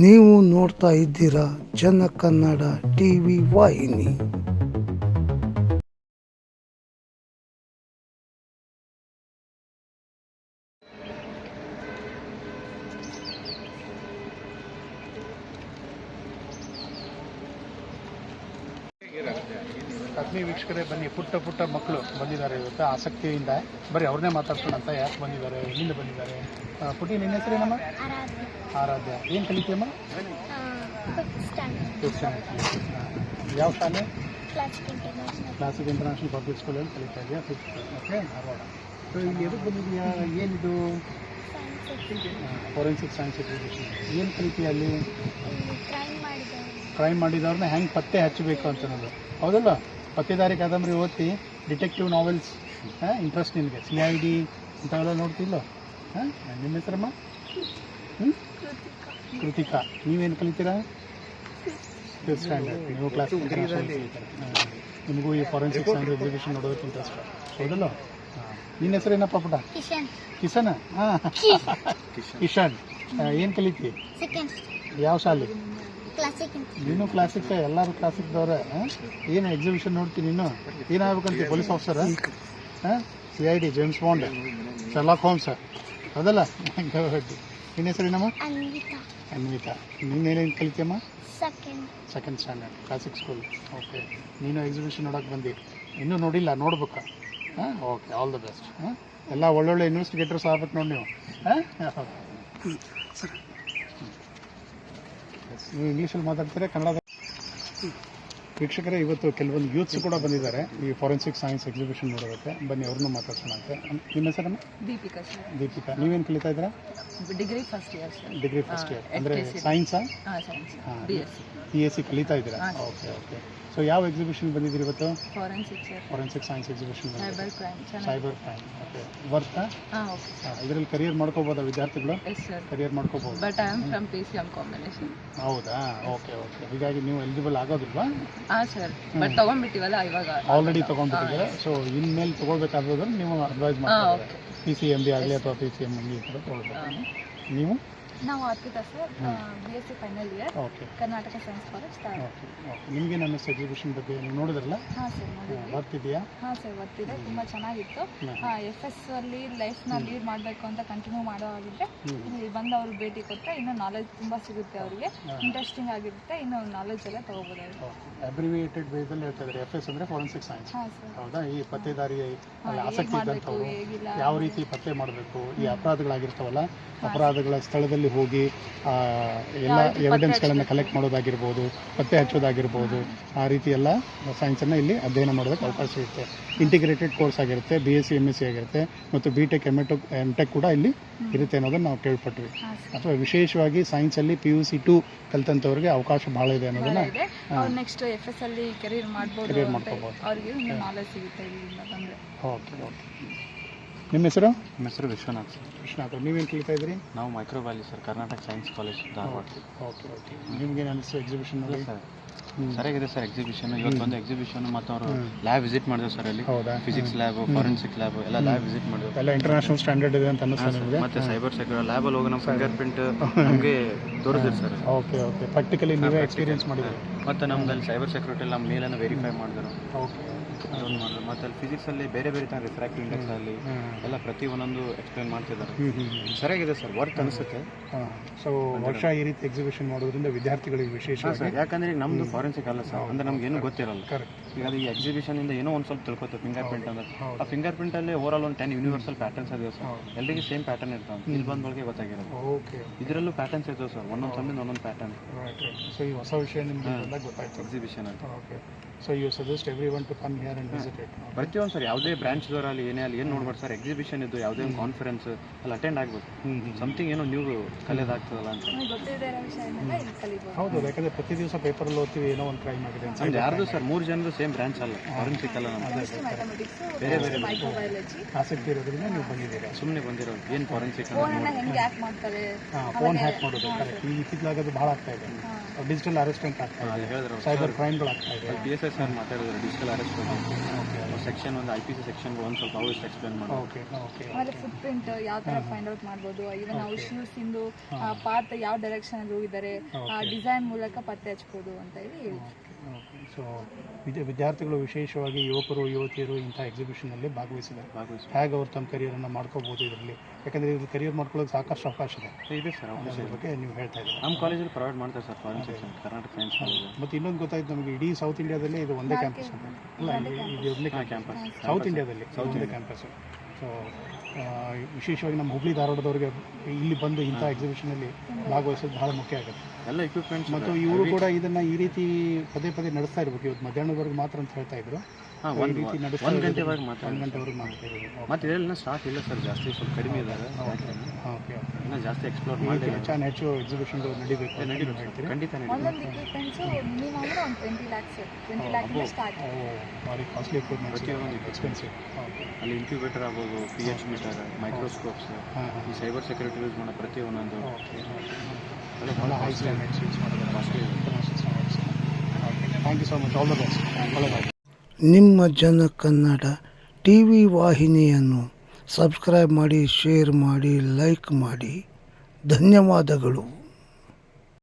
ನೀವು ನೋಡ್ತಾ ಇದ್ದೀರಾ ಜನ ಕನ್ನಡ ಟಿವಿ ವಾಹಿನಿ. ಅಗ್ನಿ ವೀಕ್ಷಕರೇ ಬನ್ನಿ. ಪುಟ್ಟ ಪುಟ್ಟ ಮಕ್ಕಳು ಬಂದಿದ್ದಾರೆ ಇವತ್ತು. ಆಸಕ್ತಿಯಿಂದ. ಬರೀ ಅವ್ರನ್ನೇ ಮಾತಾಡ್ಸೋಣಂತ ಯಾಕೆ ಬಂದಿದ್ದಾರೆ? ಎಲ್ಲಿಂದ ಬಂದಿದ್ದಾರೆ? ಪುಟಿ ನಿನ್ನ ಹೆಸರೇನಮ್ಮ ಆರಾಧ್ಯ. ಏನು ಕಲಿತೀಯಮ್ಮ. ಯಾವ ಶಾಲೆ? ಕ್ಲಾಸಿಕ್ ಇಂಟರ್ನ್ಯಾಷನಲ್ ಪಬ್ಲಿಕ್ ಸ್ಕೂಲಲ್ಲಿ ಕಲಿತಾ ಇದೆಯಾ ಫಿಫ್ತ್ ಓಕೆ ಧಾರವಾಡ. ಸೊ ಇಲ್ಲಿ ಎದಕ್ಕೆ ಬಂದಿದೆಯಾ ಏನಿದು? ಫೋರೆನ್ಸಿಕ್ ಸೈನ್ಸ್ ಎಜುಕೇಷನ್ ಏನು ಕಲಿತೀಯ ಅಲ್ಲಿ? ಕ್ರೈಮ್ ಮಾಡಿದವ್ರನ್ನ ಹೆಂಗೆ ಪತ್ತೆ ಹಚ್ಚಬೇಕು ಅಂತ ಅನ್ನೋದು. ಹೌದಲ್ಲ ಪತ್ತೆದಾರಿ ಕಾದಂಬರಿ ಓದ್ತಿ ಡಿಟೆಕ್ಟಿವ್ ನಾವೆಲ್ಸ್ ಹಾಂ ಇಂಟ್ರೆಸ್ಟ್ ನಿನಗೆ ಸಿ ಐ ಡಿ ಇಂಥವೆಲ್ಲ ನೋಡ್ತಿಲ್ಲೋ ಹಾಂ ನಿಮ್ಮ ಹೆಸರಮ್ಮ? ಹ್ಞೂ ಕೃತಿಕಾ. ನೀವೇನು ಕಲಿತೀರಾ? ಫಿಫ್ತ್ ಸ್ಟ್ಯಾಂಡರ್ಡ್ ನೀವು ಕ್ಲಾಸ್ ನಿಮಗೂ ಈ ಫಾರೆನ್ಸಿಕ್ ಸೈನ್ಸ್ ಎಕ್ಸಿಬಿಷನ್ ನೋಡೋದಕ್ಕೆ ಇಂಟ್ರೆಸ್ಟ್ ಹೌದಲ್ಲ? ಹಾಂ. ನಿನ್ನ ಹೆಸರೇನಪ್ಪ ಪುಟ? ಕಿಶನ್. ಕಿಶನ್? ಹಾಂ. ಕಿಶನ್. ಏನು ಕಲಿತಿ? ಯಾವ ಶಾಲೆ? ನೀನು ಕ್ಲಾಸಿಕ್ ಎಲ್ಲರೂ ಕ್ಲಾಸಿಕ್ದವ್ರೆ ಏನು ಎಕ್ಸಿಬಿಷನ್ ನೋಡ್ತೀನಿ ನೀನು? ಏನಾಗ್ಬೇಕಂತ ಪೊಲೀಸ್ ಆಫೀಸರ್ ಹಾಂ C I D James Bond Sherlock Holmes ಹೌದಲ್ಲ ಗುಡ್ ನಿನ್ನ ಹೆಸರು ಏನಮ್ಮ? ಅನ್ವಿತಾ. ನಿನ್ನೇನೇನು ಕಲಿತೀಯಮ್ಮ? Second second standard classic school okay ನೀನು ಎಕ್ಸಿಬಿಷನ್ ನೋಡಕ್ಕೆ ಬಂದಿ. ಇನ್ನೂ ನೋಡಿಲ್ಲ ನೋಡ್ಬೇಕು. ಹಾಂ ಓಕೆ ಆಲ್ ದ ಬೆಸ್ಟ್ ಹಾಂ ಎಲ್ಲ ಒಳ್ಳೊಳ್ಳೆ ಇನ್ವೆಸ್ಟಿಗೇಟರ್ಸ್ ಆಗ್ಬೇಕು ನೋಡಿ ನೀವು. ಹಾಂ ನೀವು ಇಂಗ್ಲೀಷಲ್ಲಿ ಮಾತಾಡ್ತೀರಾ ಕನ್ನಡ ವೀಕ್ಷಕರೇ ಇವತ್ತು ಕೆಲವೊಂದು ಯೂತ್ಸ್ ಕೂಡ ಬಂದಿದ್ದಾರೆ. ಈ ಫಾರೆನ್ಸಿಕ್ ಸೈನ್ಸ್ ಎಕ್ಸಿಬಿಷನ್ ನೋಡೋದಕ್ಕೆ ಬನ್ನಿ ಅವ್ರನ್ನೂ ಮಾತಾಡ್ಸೋಣ ಅಂತ. ನಿಮ್ಮ ಹೆಸರನ್ನು? ದೀಪಿಕಾ ದೀಪಿಕಾ. ನೀವೇನು ಕಲಿತಾ ಇದ್ದೀರಾ? Degree first year sir degree first year ಅಂದರೆ. ಸೈನ್ಸಾ ಹಾಂ science B S C P S C ಕಲಿತಾ ಇದ್ದೀರಾ? ಓಕೆ ಓಕೆ ಸೊ ಯಾವ ಎಕ್ಸಿಬಿಷನ್ ಬಂದಿದ್ದೀರಿ ಇವತ್ತು? Forensic sir forensic science exhibition cyber crime cyber crime okay ವರ್ತಾ ಹಾಂ ಓಕೆ ಇದರಲ್ಲಿ ಕರಿಯರ್ ಮಾಡ್ಕೋಬೋದಾ ವಿದ್ಯಾರ್ಥಿಗಳು? ಎಸ್ ಸರ್ ಕರಿಯರ್ ಮಾಡ್ಕೋಬೋದು. But I am from P C M combination ಹೌದಾ? ಓಕೆ ಓಕೆ ಹೀಗಾಗಿ ನೀವು ಎಲಿಜಿಬಲ್ ಆಗೋದಿಲ್ವಾ? ಹಾಂ ಸರ್ ಬಟ್ ತೊಗೊಂಡ್ಬಿಟ್ಟಿವಲ್ಲ ಇವಾಗ ಆಲ್ರೆಡಿ ತೊಗೊಂಡ್ಬಿಟ್ಟಿದ್ದೀರಾ? ಸೊ ಇನ್ಮೇಲೆ ತೊಗೊಳ್ಬೇಕಾದ್ರೆ ನೀವು ಅಡ್ವೈಸ್ ಮಾಡಿ ಪಿ ಸಿ ಎಂ ಬಿ ಆಗಲಿ ಅಥವಾ P C M M B ಈ ಥರ ತೊಗೊಳ್ಬೇಕು ನೀವು? ನಾವು Arpita sir B S C final year okay. Karnataka science college okay okay. ನಿಮಗೆ ನನ್ನ ಎಕ್ಸಿಬಿಷನ್ ಬಗ್ಗೆ ನೀವು ನೋಡಿದ್ರಲ್ಲ? ಹಾಂ ಸರ್ ನೋಡಿದ್ವಿ. ಬರ್ತಿದೆಯಾ? ಹಾಂ ಸರ್ ಬರ್ತಿದೆ. ತುಂಬ ಚೆನ್ನಾಗಿತ್ತು. ಎಫ್ ಎಸ್ ಅಲ್ಲಿ ಲೈಫ್ನ ಲೀಡ್ ಮಾಡಬೇಕು ಅಂತ ಕಂಟಿನ್ಯೂ ಮಾಡೋ ಹಾಗಿದ್ರೆ ಇಲ್ಲಿ ಬಂದು ಅವ್ರಿಗೆ ಭೇಟಿ ಕೊಟ್ಟರೆ ಇನ್ನೂ ನಾಲೆಜ್ ತುಂಬ ಸಿಗುತ್ತೆ ಅವರಿಗೆ. ಇಂಟ್ರೆಸ್ಟಿಂಗ್ ಆಗಿರುತ್ತೆ. ಇನ್ನೂ ನಾಲೆಜ್ ಎಲ್ಲ ಓಕೆ. ಅಬ್ರಿವಿಯೇಟೆಡ್ ವೇದಲ್ಲಿ ಹೇಳ್ತಾ ಇದ್ದಾರೆ ಎಫ್ ಎಸ್ ಅಂದರೆ ಫಾರೆನ್ಸಿಕ್ ಸೈನ್ಸ್ ಹಾಂ ಸರ್. ಹೌದಾ? ಈ ಪತ್ತೆದಾರಿ ಆಸಕ್ತಿ ಇದ್ದಂಥವ್ರು ಯಾವ ರೀತಿ ಪತ್ತೆ ಮಾಡಬೇಕು ಈ ಅಪರಾಧಗಳಾಗಿರ್ತಾವಲ್ಲ ಅಪರಾಧಗಳ ಸ್ಥಳದಲ್ಲಿ ಹೋಗಿ ಎಲ್ಲ ಎವಿಡೆನ್ಸ್ಗಳನ್ನು ಕಲೆಕ್ಟ್ ಮಾಡೋದಾಗಿರ್ಬೋದು ಪತ್ತೆ ಹಚ್ಚೋದಾಗಿರ್ಬೋದು ಆ ರೀತಿ ಎಲ್ಲ ಸೈನ್ಸನ್ನು ಇಲ್ಲಿ ಅಧ್ಯಯನ ಮಾಡೋದಕ್ಕೆ ಅವಕಾಶ ಇರುತ್ತೆ. ಇಂಟಿಗ್ರೇಟೆಡ್ ಕೋರ್ಸ್ ಆಗಿರುತ್ತೆ B S C M S C ಆಗಿರುತ್ತೆ ಮತ್ತು ಬಿ ಟೆಕ್ ಎಂ ಎಟೆಕ್ ಎಂ ಟೆಕ್ ಕೂಡ ಇಲ್ಲಿ ಇರುತ್ತೆ ಅನ್ನೋದನ್ನು ನಾವು ಕೇಳ್ಪಟ್ವಿ. ಅಥವಾ ವಿಶೇಷವಾಗಿ ಸೈನ್ಸಲ್ಲಿ ಪಿ ಯು ಸಿ ಟು ಕಲ್ತಂಥವ್ರಿಗೆ ಅವಕಾಶ ಭಾಳ ಇದೆ ಅನ್ನೋದನ್ನು ನೆಕ್ಸ್ಟ್ ಎಫ್ ಎಸ್ ಅಲ್ಲಿ ಕೆರಿಯರ್ ಮಾಡ್ಬೋದು ಕೆರಿಯರ್ ಮಾಡ್ಕೋಬೋದು. ಅವ್ರಿಗೆ ಇನ್ನೂ ನಾಲೆಜ್ ಸಿಗುತ್ತೆ ಓಕೆ ಓಕೆ ನಿಮ್ಮ ಹೆಸರು? ನಮ್ಮ ಹೆಸರು ವಿಶ್ವನಾಥ್ ಸರ್. ವಿಶ್ವನಾಥ್ ನೀವೇನು ಕೇಳ್ತಾ ಇದ್ರಿ ನಾವು microbiology sir Karnataka science college Dharwad okay okay ನಿಮ್ಗೇನು ಅನಿಸ್ತು ಎಕ್ಸಿಬಿಷನ್ ನೋಡಿ ಸರ್. ಸರಿಯಾಗಿದೆ ಸರ್ ಎಕ್ಸಿಬಿಷನ್ ಇವತ್ತು ಒಂದು ಎಕ್ಸಿಬಿಷನ್ ಮತ್ತು ಅವರು ಲ್ಯಾಬ್ ವಿಸಿಟ್ ಮಾಡಿದ್ರು ಸರ್ ಅಲ್ಲಿ. ಫಿಸಿಕ್ಸ್ ಲ್ಯಾಬ್ ಫಾರೆನ್ಸಿಕ್ ಲ್ಯಾಬ್ ಎಲ್ಲ ಲ್ಯಾಬ್ ವಿಸಿಟ್ ಮಾಡಿದ್ರು. ಎಲ್ಲ ಇಂಟರ್ನ್ಯಾಷನಲ್ ಸ್ಟ್ಯಾಂಡರ್ಡ್ ಇದೆ ಅಂತ ಅನ್ನಿಸ್ತಾ ನಿಮಗೆ? ಮತ್ತೆ ಸೈಬರ್ ಸೆಕ್ಯೂರ್ ಲ್ಯಾಬಲ್ಲಿ ಹೋಗಿ ನಮ್ಮ ಫಿಂಗರ್ ಪ್ರಿಂಟ್ ನಮಗೆ ತೋರಿಸಿದ್ರು ಸರ್. Okay okay. ಪ್ರಾಕ್ಟಿಕಲಿ ನೀವೇ ಎಕ್ಸ್ಪೀರಿಯನ್ಸ್ ಮಾಡಿದ್ರಿ ಮತ್ತು ನಮ್ದು ಅಲ್ಲಿ ಸೈಬರ್ ಸೆಕ್ಯೂರಿಟಿ ನಮ್ಮ ಮೇಲನ್ನು ವೆರಿಫೈ ಮಾಡಿದ್ರು. ಓಕೆ. ಅದೊಂದು ಮಾಡಿದ್ರು ಮತ್ತು ಅಲ್ಲಿ ಫಿಸಿಕ್ಸಲ್ಲಿ ಬೇರೆ ಬೇರೆ ಥರ ರಿಫ್ರಾಕ್ಟಿವ್ ಇಂಡೆಕ್ಸ್ ಅಲ್ಲಿ ಎಲ್ಲ ಪ್ರತಿ ಒಂದೊಂದು ಎಕ್ಸ್ಪ್ಲೈನ್ ಮಾಡ್ತಿದ್ದಾರೆ ಸರಿಯಾಗಿದೆ ಸರ್ ವರ್ಕ್ ಅನಿಸುತ್ತೆ. ಸೊ ವರ್ಷ ಈ ರೀತಿ ಎಕ್ಸಿಬಿಷನ್ ಮಾಡೋದ್ರಿಂದ ವಿದ್ಯಾರ್ಥಿಗಳಿಗೆ ವಿಶೇಷ ಸರ್ ಯಾಕಂದ್ರೆ ಈಗ ನಮ್ಮದು ಫಾರೆನ್ಸಿಕ್ ಅಲ್ಲ ಸರ್ ಅಂದ್ರೆ ನಮ್ಗೆ ಏನು ಗೊತ್ತಿರಲ್ಲ. ಈಗ ಅದು ಈ ಎಕ್ಸಿಬಿಷನ್ ಇಂದ ಏನೋ ಒಂದ್ ಸ್ವಲ್ಪ ತಿಳ್ಕೊತೀವಿ ಫಿಂಗರ್ ಪ್ರಿಂಟ್ ಅಂದ್ರೆ. ಆ ಫಿಂಗರ್ ಪ್ರಿಂಟ್ ಅಲ್ಲಿ ಓವರ್ ಆಲ್ ಒಂದು ಟೆನ್ ಯೂನಿವರ್ಸಲ್ ಪ್ಯಾಟರ್ನ್ಸ್ ಅದಾವೆ ಸರ್. ಎಲ್ಲರಿಗೂ ಸೇಮ್ ಪ್ಯಾಟರ್ನ್ ಇರ್ತಾವೆ. ಇಲ್ಲಿ ಬಂದ ಒಳಗೆ ಗೊತ್ತಾಗಿರೋದು. ಓಕೆ ಇದರಲ್ಲೂ ಪ್ಯಾಟರ್ನ್ಸ್ ಇರ್ತವೆ ಸರ್ ಒಂದೊಂದು ಸಮಯದ ಒಂದೊಂದು ಪ್ಯಾಟರ್ನ್ ಸೊ ಈ ಹೊಸ ವಿಷಯ ನಿಮ್ಗೆ ಗೊತ್ತಾಯ್ತು. ಎಕ್ಸಿಬಿಷನ್ ಅಂತ okay so you suggest every one to come here ಪ್ರತಿಯೊಂದು ಸರ್ ಯಾವುದೇ ಬ್ರಾಂಚ್ ಅಲ್ಲಿ ಏನೇ ಅಲ್ಲಿ ಏನು ನೋಡ್ಬಾರ್ದು ಸರ್ ಎಕ್ಸಿಬಿಷನ್ ಇದ್ದು ಯಾವುದೇ ಒಂದು ಕಾನ್ಫರೆನ್ಸ್ ಅಲ್ಲಿ ಅಟೆಂಡ್ ಆಗ್ಬೇಕು ಸಮಥಿಂಗ್ ಏನೋ ನೀವು ಕಲಿಯೋದಾಗ್ತದಲ್ಲ ಅಂತ. ನಮಗೆ ಹೌದು ಯಾಕಂದ್ರೆ ಪ್ರತಿ ದಿವಸ ಪೇಪರಲ್ಲಿ ಓದ್ತೀವಿ ಏನೋ ಒಂದು ಕ್ರೈಮ್ ಆಗಿದೆ ಅಂತ. ಯಾರ್ದು ಸರ್ ಮೂರು ಜನರು ಸೇಮ್ ಬ್ರಾಂಚ್ ಅಲ್ಲ. ಫಾರೆನ್ಸಿಕ್ ಅಲ್ಲ ನಮ್ಮ ಬೇರೆ ಬೇರೆ ಆಸಕ್ತಿ ಇರೋದ್ರಿಂದ ನೀವು ಬಂದಿದ್ದೀರಾ? ಸುಮ್ಮನೆ ಬಂದಿರೋದು. ಏನು ಫಾರೆನ್ಸಿಕ್ ಫೋನ್ ಹ್ಯಾಕ್ ಮಾಡೋದು. ಕರೆಕ್ಟ್ ಈ ಇತ್ತಿತ್ತಲಾಗ ಅದು ಭಾಳ ಆಗ್ತಾ ಇದೆ. ಡಿಜಿಟಲ್ ಅರೆಸ್ಟ್ಮೆಂಟ್ ಅಂತ ಆಗ್ತಾ ಇದೆ. ಅಲ್ಲಿ ಹೇಳಿದ್ರು ಸೈಬರ್ ಕ್ರೈಮ್ಗಳು ಆಗ್ತಾ ಇದೆ. ಬಿ ಎಸ್ ಎಸ್ ಸರ್ ಮಾತಾಡಿದ್ರು. ಡಿಜಿಟಲ್ ಅರೆಸ್ಟ್ ಓಕೆ ಸೆಕ್ಷನ್ ಒಂದು ಐ ಪಿ ಸಿ ಸೆಕ್ಷನ್ ಒಂದು ಸ್ವಲ್ಪ ಅವು ಇಷ್ಟು ಎಕ್ಸ್ಪ್ಲೇನ್ ಮಾಡಿ ಓಕೆ ಓಕೆ ಆಮೇಲೆ ಫುಟ್ ಪ್ರಿಂಟ್ ಯಾವ ತರ ಫೈಂಡ್ ಔಟ್ ಮಾಡ್ಬೋದು? ಇವನ್ ನಾವು ಶೂಸ್ ಇಂದು ಪಾತ್ ಯಾವ ಡೈರೆಕ್ಷನ್ ಅಲ್ಲಿ ಹೋಗಿದ್ದಾರೆ ಆ ಡಿಸೈನ್ ಮೂಲಕ ಪತ್ತೆ ಹಚ್ಬೋದು ಅಂತ ಹೇಳಿ ಸೊ ವಿದ್ಯಾ ವಿದ್ಯಾರ್ಥಿಗಳು ವಿಶೇಷವಾಗಿ ಯುವಕರು ಯುವತಿಯರು ಇಂಥ ಎಕ್ಸಿಬಿಷನಲ್ಲಿ ಭಾಗವಹಿಸಿದ್ದಾರೆ. ಭಾಗವಹಿಸಿ ಹೇಗೆ ಅವ್ರು ತಮ್ಮ ಕರಿಯರನ್ನು ಮಾಡ್ಕೋಬೋದು ಇದರಲ್ಲಿ? ಯಾಕಂದರೆ ಇದ್ರ ಕರಿಯರ್ ಮಾಡ್ಕೊಳ್ಳೋಕೆ ಸಾಕಷ್ಟು ಅವಕಾಶ ಇದೆ. ಇದೆ ಸರ್ ಅವಕಾಶ ಬಗ್ಗೆ ನೀವು ಹೇಳ್ತಾ ಇದ್ದೀರಾ? ನಮ್ಮ ಕಾಲೇಜಲ್ಲಿ ಪ್ರೊವೈಡ್ ಮಾಡ್ತಾರೆ sir foreign section Karnataka science college ಮತ್ತು ಇನ್ನೊಂದು ಗೊತ್ತಾಯ್ತು ನಮಗೆ ಇಡೀ ಸೌತ್ ಇಂಡಿಯಾದಲ್ಲಿ ಇದು ಒಂದೇ ಕ್ಯಾಂಪಸ್ ಅಂತ ಅಲ್ಲ ಇದು- ಒಂದೇ ಕ್ಯಾಂಪಸ್ ಸೌತ್ ಇಂಡಿಯಾದಲ್ಲಿ ಇಂಡಿಯಾ ಕ್ಯಾಂಪಸ್ ಸೊ ವಿಶೇಷವಾಗಿ ನಮ್ಮ ಹುಬ್ಳಿ ಧಾರವಾಡದವ್ರಿಗೆ ಇಲ್ಲಿ ಬಂದು ಇಂಥ ಎಕ್ಸಿಬಿಷನಲ್ಲಿ ಭಾಗವಹಿಸೋದು ಬಹಳ ಮುಖ್ಯ ಆಗುತ್ತೆ. ಎಲ್ಲ ಎಕ್ವಿಪ್ಮೆಂಟ್ ಮತ್ತು ಇವರು ಕೂಡ ಇದನ್ನ ಈ ರೀತಿ ಪದೇ ಪದೇ ನಡೆಸ್ತಾ ಇರ್ಬೇಕು. ಇವತ್ತು ಮಧ್ಯಾಹ್ನದವರೆಗೆ ಮಾತ್ರ ಅಂತ ಹೇಳ್ತಾ ಇದ್ರು. ಹಾಂ ಒಂದು ರೀತಿ ನಡೆಸ್ತಾ ಒಂದು ಗಂಟೆವರೆಗೆ ಒಂದು ಮಾತಾಡಿ ಗಂಟೆವರೆಗೆ ಮಾಡ್ತಾ ಇರೋದು. ಮತ್ತು ಸ್ಟಾಫ್ ಇಲ್ಲ ಸರ್ ಜಾಸ್ತಿ ಸ್ವಲ್ಪ ಕಡಿಮೆ ಇದ್ದಾರೆ ಓಕೆ ಓಕೆ ಇನ್ನೂ ಜಾಸ್ತಿ ಎಕ್ಸ್ಪ್ಲೋರ್ ಮಾಡಿ ಹೆಚ್ಚು ಎಕ್ಸಿಬಿಷನ್ಗಳು ನಡಿಬೇಕು ನಡಿಬೇಕು ಹೇಳ್ತೀರಿ? ಖಂಡಿತ ನಡೀತದೆ ಒಂದೊಂದು ಇಕ್ವಿಪ್ಮೆಂಟ್ಸ್ ಮಿನಿಮಮ್ ಅಂದ್ರೆ ಒಂದು twenty lakhs twenty lakhs start ಓ ಭಾರಿ ಕಾಸ್ಟ್ಲಿ ಎಕ್ವಿಪ್ಮೆಂಟ್ಸ್ ಪ್ರತಿಯೊಂದು ಎಕ್ಸ್ಪೆನ್ಸಿವ್ ಅಲ್ಲಿ ಇನ್ಕ್ಯುಬೇಟರ್ ಆಗ್ಬೋದು ಪಿ ಎಚ್ ಮೀಟರ್ ಮೈಕ್ರೋಸ್ಕೋಪ್ಸ್ ಈ ಸೈಬರ್ ಸೆಕ್ಯೂರಿಟಿ ಯೂಸ್ ಮಾಡೋ ಪ್ರತಿಯೊಂದೊಂದು. ಓಕೆ ಎಲ್ಲ ಭಾಳ ಹೈ ಸ್ಟ್ಯಾಂಡರ್ಡ್ಸ್ ಯೂಸ್ ಮಾಡೋದು. Costly thank you so much all the best ಒಳ್ಳೆಯದಾಗಿ ನಿಮ್ಮ ಜನ ಕನ್ನಡ ಟಿ ವಿ ವಾಹಿನಿಯನ್ನು ಸಬ್ಸ್ಕ್ರೈಬ್ ಮಾಡಿ ಶೇರ್ ಮಾಡಿ ಲೈಕ್ ಮಾಡಿ. ಧನ್ಯವಾದಗಳು.